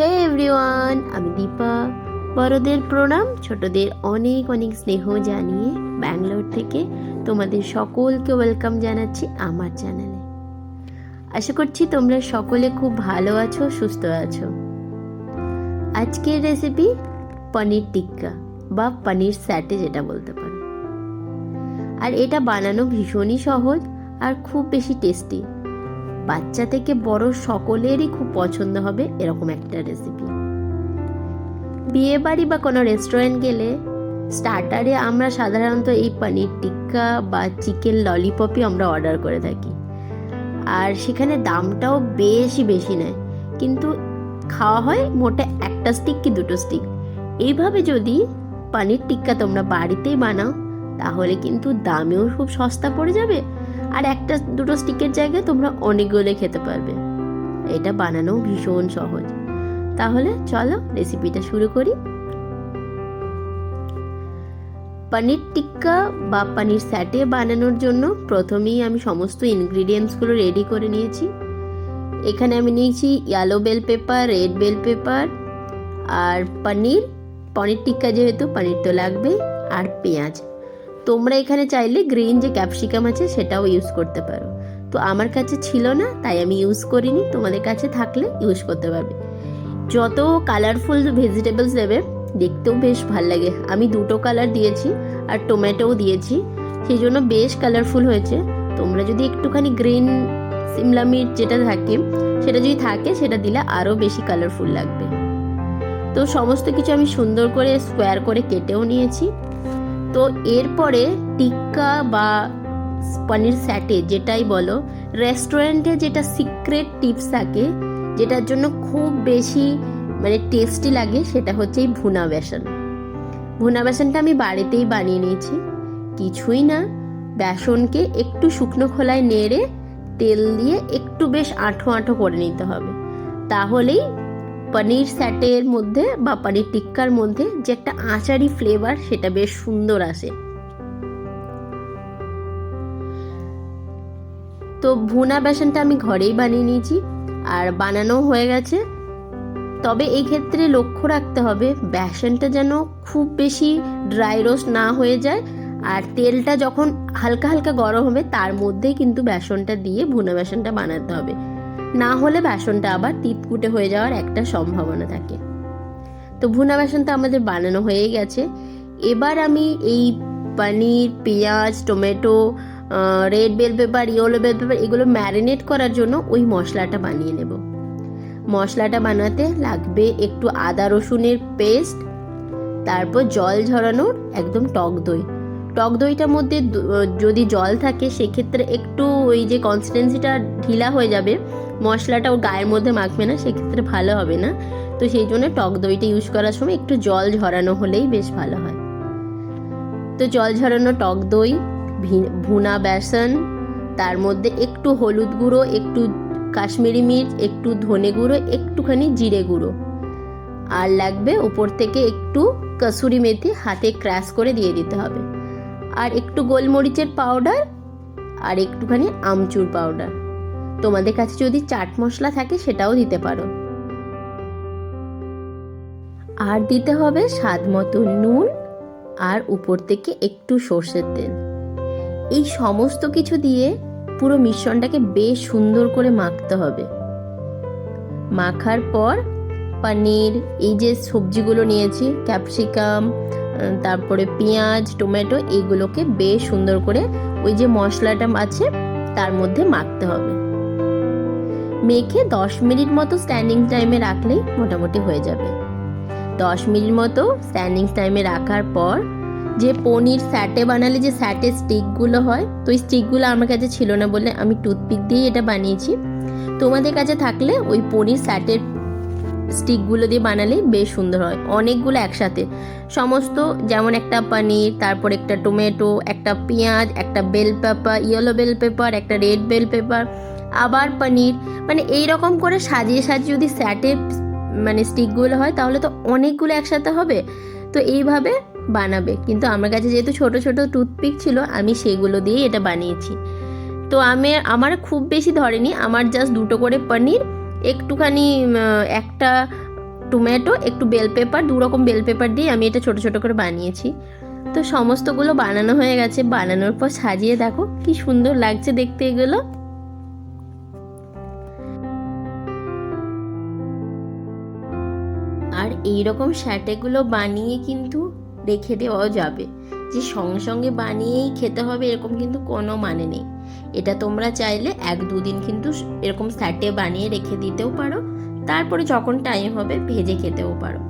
হে everyone আমি দীপা বড়দের প্রণাম, ছোটদের অনেক অনেক স্নেহ জানিয়ে ব্যাঙ্গালোর থেকে তোমাদের সকলকে ওয়েলকাম জানাচ্ছি আমার চ্যানেলে আশা করছি তোমরা সকলে খুব ভালো আছো, সুস্থ আছো। আজকের রেসিপি পনির টিক্কা বা পনির স্যাটে যেটা বলতে পারো। আর এটা বানানো ভীষণই সহজ আর খুব বেশি টেস্টি বাচ্চা থেকে বড় সকলেরই খুব পছন্দ হবে এরকম একটা রেসিপি বিয়ে বাড়ি বা কোনো রেস্টুরেন্ট গেলে স্টার্টারে আমরা সাধারণত এই পনির টিক্কা বা চিকেন ললিপপই আমরা অর্ডার করে থাকি। আর সেখানে দামটাও বেশি বেশি নেয়। কিন্তু খাওয়া হয় মোটে একটা স্টিক কি দুটো স্টিক এইভাবে যদি পনির টিক্কা তোমরা বাড়িতেই বানাও, তাহলে কিন্তু দামেও খুব সস্তা পড়ে যাবে আর একটা, দুটো স্টিকের জায়গায় তোমরা অনেকগুলো খেতে পারবে। এটা বানানো ভীষণ সহজ। তাহলে চলো রেসিপিটা শুরু করি। পনির টিক্কা বা পনির স্যাটে বানানোর জন্য প্রথমেই আমি সমস্ত ইনগ্রিডিয়েন্টসগুলো রেডি করে নিয়েছি। এখানে আমি নিয়েছি yellow bell pepper red bell pepper আর পনির। পনির টিক্কা যেহেতু, পনির তো লাগবে আর পেঁয়াজ। তোমরা এখানে চাইলে গ্রিন যে ক্যাপসিকাম আছে সেটাও ইউজ করতে পারো। তো আমার কাছে ছিল না, তাই আমি ইউজ করিনি। তোমাদের কাছে থাকলে ইউজ করতে পারবে। যত কালারফুল ভেজিটেবলস দেবে, দেখতেও বেশ ভালো লাগে। আমি দুটো কালার দিয়েছি আর টমেটোও দিয়েছি। সেই জন্য বেশ কালারফুল হয়েছে। তোমরা যদি একটুখানি গ্রিন সিমলা মির্চ যেটা থাকে, সেটা যদি থাকে, সেটা দিলে আরও বেশি কালারফুল লাগবে। তো সমস্ত কিছু আমি সুন্দর করে স্কোয়ার করে কেটেও নিয়েছি। তো এরপরে টিক্কা বা পনির স্যাটে যেটাই বলো রেস্টুরেন্টে যেটা সিক্রেট টিপস থাকে, যেটার জন্য খুব বেশি মানে টেস্টি লাগে, সেটা হচ্ছে এই ভুনা বেসন। ভুনা বেসনটা আমি বাড়িতেই বানিয়ে নিয়েছি। কিছুই না, বেসনকে একটু শুকনো খোলায় নেড়ে তেল দিয়ে একটু বেশ আঁঠো আঁঠো করে নিতে হবে। তাহলেই পনির স্যাটের মধ্যে বা পনির টিক্কার মধ্যে যে একটা আচারি ফ্লেভার সেটা বেশ সুন্দর আসে। তো ভুনা বেসনটা আমি ঘরেই বানিয়ে নিয়েছি, আর বানানো হয়ে গেছে। তবে এই ক্ষেত্রে লক্ষ্য রাখতে হবে, বেসনটা যেন খুব বেশি ড্রাই রোস্ট না হয়ে যায়, আর তেলটা যখন হালকা হালকা গরম হবে, তার মধ্যেই কিন্তু বেসনটা দিয়ে ভুনা বেসনটা বানাতে হবে। না হলে বেসনটা আবার তিতকুটে হয়ে যাওয়ার একটা সম্ভাবনা থাকে। তো ভুনা বেসনটা আমাদের বানানো হয়ে গেছে। এবার আমি এই পনির, পেঁয়াজ, tomato red bell pepper yellow bell pepper এগুলো ম্যারিনেট করার জন্য ওই মশলাটা বানিয়ে নেব। মশলাটা বানাতে লাগবে একটু আদা রসুনের পেস্ট তারপর জল ঝরানোর একদম টক দই। টক দইটার মধ্যে যদি জল থাকে সেক্ষেত্রে একটু ওই যে কনসিস্টেন্সিটা ঢিলা হয়ে যাবে মশলাটা ওর গায়ের মধ্যে মাখবে না, সেক্ষেত্রে ভালো হবে না। তো সেই জন্য টক দইটা ইউজ করার সময় একটু জল ঝরানো হলেই বেশ ভালো হয়। তো জল ঝরানো টক দই ভুনা বেসন, তার মধ্যে একটু হলুদ গুঁড়ো, একটু কাশ্মীরি মির্চ, একটু ধনে গুঁড়ো, একটুখানি জিরে গুঁড়ো। আর লাগবে ওপর থেকে একটু কসুরি মেথি হাতে ক্র্যাশ করে দিয়ে দিতে হবে। আর একটু গোলমরিচের পাউডার আর একটুখানি আমচুর পাউডার তোমাদের কাছে যদি চাট মশলা থাকে সেটাও দিতে পারো। আর দিতে হবে স্বাদ মতো নুন আর উপর থেকে একটু সর্ষের তেল। এই সমস্ত কিছু দিয়ে পুরো মিশ্রণটাকে বেশ সুন্দর করে মাখতে হবে। মাখার পর পনির, এই যে সবজিগুলো নিয়েছি, ক্যাপসিকাম তারপরে পেঁয়াজ, টমেটো এইগুলোকে বেশ সুন্দর করে ওই যে মশলাটা আছে, তার মধ্যে মাখতে হবে। মেখে দশ মিনিট মতো স্ট্যান্ডিং টাইমে রাখলেই মোটামুটি হয়ে যাবে। দশ মিনিট মতো স্ট্যান্ডিং টাইমে রাখার পর যে পনির স্যাটে বানালে, যে স্যাটের স্টিকগুলো হয়, তো ওই স্টিকগুলো আমার কাছে ছিল না বলে আমি টুথপিক দিয়ে এটা বানিয়েছি। তোমাদের কাছে থাকলে ওই পনির স্যাটের স্টিকগুলো দিয়ে বানালে বেশ সুন্দর হয়। অনেকগুলো একসাথে। সমস্ত যেমন একটা পনির, তারপর একটা টমেটো একটা পেঁয়াজ, একটা bell pepper yellow bell pepper একটা রেড বেল পেপার আবার পনির মানে এই রকম করে সাজিয়ে সাজিয়ে যদি স্যাটের মানে স্টিকগুলো হয় তাহলে তো অনেকগুলো একসাথে হবে। তো এইভাবে বানাবে। কিন্তু আমার কাছে যেহেতু ছোট ছোট টুথপিক ছিল, আমি সেগুলো দিয়ে এটা বানিয়েছি। তো আমি, আমার খুব বেশি ধরেনি, আমার জাস্ট দুটো করে পনির, একটুখানি একটা টমেটো, একটু বেল পেপার দু রকম বেল পেপার দিয়ে আমি এটা ছোট ছোট করে বানিয়েছি। তো সমস্তগুলো বানানো হয়ে গেছে। বানানোর পর সাজিয়ে দেখো, কি সুন্দর লাগছে দেখতে এগুলো। এই রকম স্যাটেগুলো বানিয়ে কিন্তু রেখে দেওয়াও যাবে। যে সঙ্গে সঙ্গে বানিয়েই খেতে হবে এরকম কিন্তু কোনো মানে নেই। এটা তোমরা চাইলে এক দুদিন কিন্তু এরকম স্যাটে বানিয়ে রেখে দিতেও পারো। তারপরে যখন টাইম হবে ভেজে খেতেও পারো।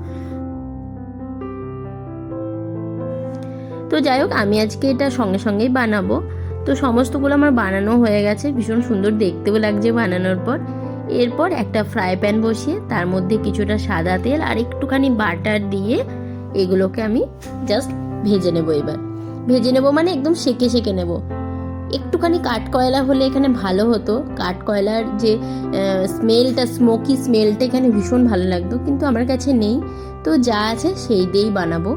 তো যাই হোক, আমি আজকে এটা সঙ্গে সঙ্গেই বানাবো। তো সমস্তগুলো আমার বানানো হয়ে গেছে। ভীষণ সুন্দর দেখতেও লাগছে বানানোর পর। এরপর একটা ফ্রাই প্যান বসিয়ে তার মধ্যে কিছুটা সাদা তেল আর একটুখানি বাটার দিয়ে এগুলোকে আমি জাস্ট ভেজে নেব এবার। ভেজে নেব মানে একদম সেকে সেকে নেব। একটুখানি কাঠ কয়লা হলে এখানে ভালো হতো। কাঠ কয়লার যে স্মেলটা স্মোকি স্মেলটা এখানে ভীষণ ভালো লাগতো, কিন্তু আমার কাছে নেই। তো যা আছে সেই দিয়েই বানাবো।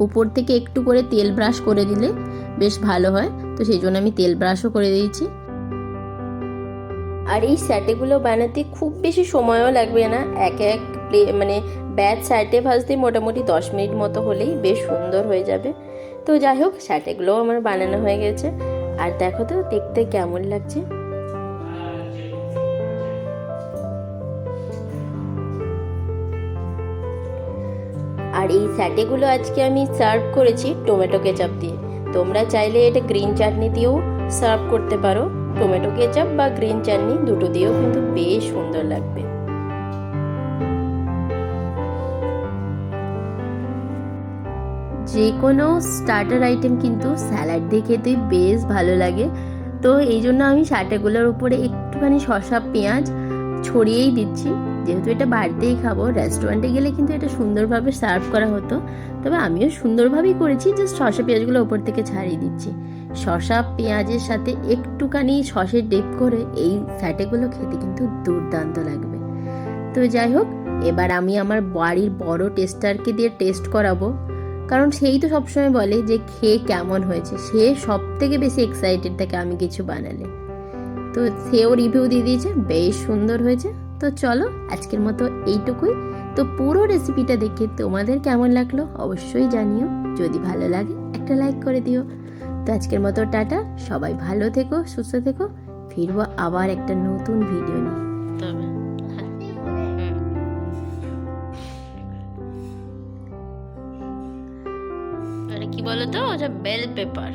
উপর থেকে একটু করে তেল ব্রাশ করে দিলে বেশ ভালো হয়। তো সেই জন্য আমি তেল ব্রাশও করে দিয়েছি। আর এই স্যাটেগুলো বানাতে খুব বেশি সময়ও লাগবে না। এক এক প্লে মানে ব্যাচ স্যাটে ভাজতে মোটামুটি দশ মিনিট মতো হলেই বেশ সুন্দর হয়ে যাবে। তো যাই হোক স্যাটেগুলোও আমার বানানো হয়ে গেছে। আর দেখো তো, দেখতে কেমন লাগছে। আর এই স্যাটেগুলো আজকে আমি সার্ভ করেছি টমেটো কেচাপ দিয়ে। তোমরা চাইলে এটা গ্রিন চাটনি দিয়েও সার্ভ করতে পারো। টমেটো কেচাপ বা গ্রিন চাটনি দুটো দিয়েও কিন্তু বেশ সুন্দর লাগবে। যে কোনো স্টার্টার আইটেম কিন্তু স্যালাড দিয়ে খেতে বেশ ভালো লাগে। তো এই জন্য আমি স্যাটেগুলোর উপরে একটুখানি শসা, পেঁয়াজ ছড়িয়েই দিচ্ছি। যেহেতু এটা বাড়িতেই খাব রেস্টুরেন্টে গেলে কিন্তু এটা সুন্দরভাবে সার্ভ করা হতো। তবে আমিও সুন্দরভাবেই করেছি জাস্ট শসা পেঁয়াজগুলো ওপর থেকে ছাড়িয়ে দিচ্ছি। শসা, পেঁয়াজের সাথে একটুখানি সসের ডিপ করে এই স্যাটেগুলো খেতে কিন্তু দুর্দান্ত লাগবে। তো যাই হোক, এবার আমি আমার বাড়ির বড় টেস্টারকে দিয়ে টেস্ট করাবো। কারণ সেই তো সবসময় বলে যে, খেয়ে কেমন হয়েছে? সে সব থেকে বেশি এক্সাইটেড থাকে আমি কিছু বানালে। তো সেও রিভিউ দিয়ে দিয়েছে, বেশ সুন্দর হয়েছে। তো চলো আজকের মতো এইটুকুই। তো পুরো রেসিপিটা দেখে তোমাদের কেমন লাগল অবশ্যই জানিও। যদি ভালো লাগে একটা লাইক করে দিও। তো আজকের মতো টাটা। সবাই ভালো থেকো, সুস্থ থেকো। ফিরবো আবার একটা নতুন ভিডিও নিয়ে। তবে। কি বলতো? ওটা বেল পেপার